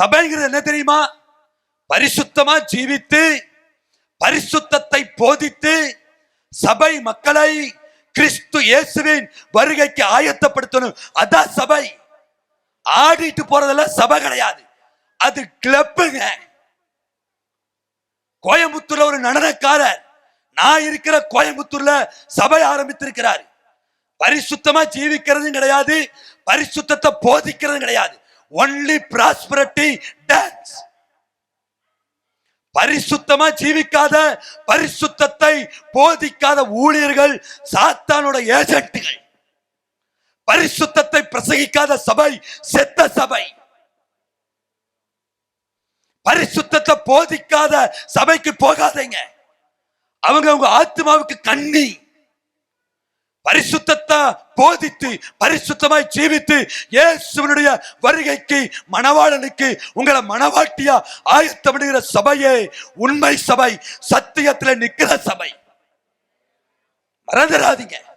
சபைங்கிறது என்ன தெரியுமா? பரிசுத்தமா ஜீவித்து பரிசுத்தத்தை போதித்து சபை மக்களை கிறிஸ்து இயேசுவின் வருகைக்கு ஆயத்தப்படுத்தணும். அதான் சபை. ஆடிட்டு போறதெல்லாம் சபை கிடையாது. அது கிளப்புங்க. கோயம்புத்தூர்ல ஒரு நடனக்காரர் நான் இருக்கிற கோயம்புத்தூர்ல சபை ஆரம்பித்திருக்கிறார். பரிசுத்தமா ஜீவிக்கிறதும் கிடையாது பரிசுத்தத்தை போதிக்கிறதும் கிடையாது. ஒன்லி பிராஸ்பரட்டி டான்ஸ் பரிசுத்தமா ஜீவிக்காத பரிசுத்தத்தை போதிக்காத ஊழியர்கள் சாத்தானோட ஏஜென்ட்டுகள். பரிசுத்தத்தை பிரசகிக்காத சபை செத்த சபை. பரிசுத்தத்தை போதிக்காத சபைக்கு போகாதீங்க. அவங்க உங்க ஆத்மாவுக்கு கண்ணி. பரிசுத்தத்தை போதித்து பரிசுத்தமாய் ஜீவித்து இயேசுவனுடைய வருகைக்கு மணவாளனுக்கு உங்களை மணவாட்டியா ஆயத்தமிடுகிற சபையே உண்மை சபை சத்தியத்துல நிக்கிற சபை. மறந்துடாதீங்க.